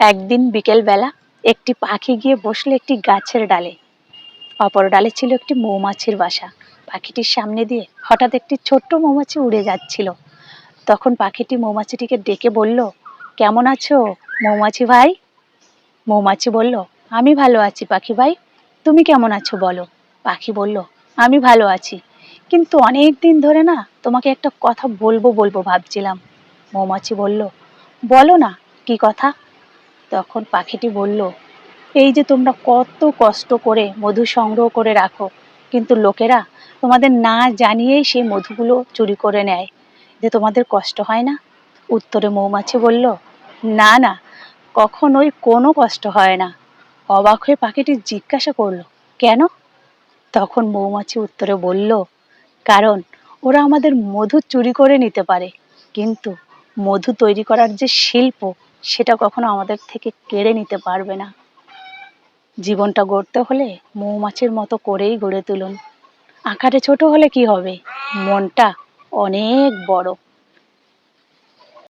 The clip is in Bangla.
একদিন বিকেলবেলা একটি পাখি গিয়ে বসল একটি গাছের ডালে। অপর ডালে ছিল একটি মৌমাছির বাসা। পাখিটির সামনে দিয়ে হঠাৎ একটি ছোট্ট মৌমাছি উড়ে যাচ্ছিল। তখন পাখিটি মৌমাছিটিকে ডেকে বলল, কেমন আছো মৌমাছি ভাই? মৌমাছি বলল, আমি ভালো আছি পাখি ভাই। তুমি কেমন আছো বলো? পাখি বলল, আমি ভালো আছি। কিন্তু অনেক দিন ধরে না তোমাকে একটা কথা বলব বলব ভাবছিলাম। মৌমাছি বলল, বলো না, কি কথা? তখন পাখিটি বলল, এই যে তোমরা কত কষ্ট করে মধু সংগ্রহ করে রাখো, কিন্তু লোকেরা তোমাদের না জানিয়েই সেই মধুগুলো চুরি করে নেয়। যে তোমাদের কষ্ট হয় না? উত্তরে মৌমাছি বলল, না না, কখনোই কোনো কষ্ট হয় না। অবাক হয়ে পাখিটি জিজ্ঞাসা করল, কেন? তখন মৌমাছি উত্তরে বলল, কারণ ওরা আমাদের মধু চুরি করে নিতে পারে, কিন্তু মধু তৈরি করার যে শিল্প সেটা কখনো আমাদের থেকে কেড়ে নিতে পারবে না। জীবনটা গড়তে হলে মৌমাছির মতো করেই গড়ে তুলুন। আকারে ছোট হলে কি হবে? মনটা অনেক বড়।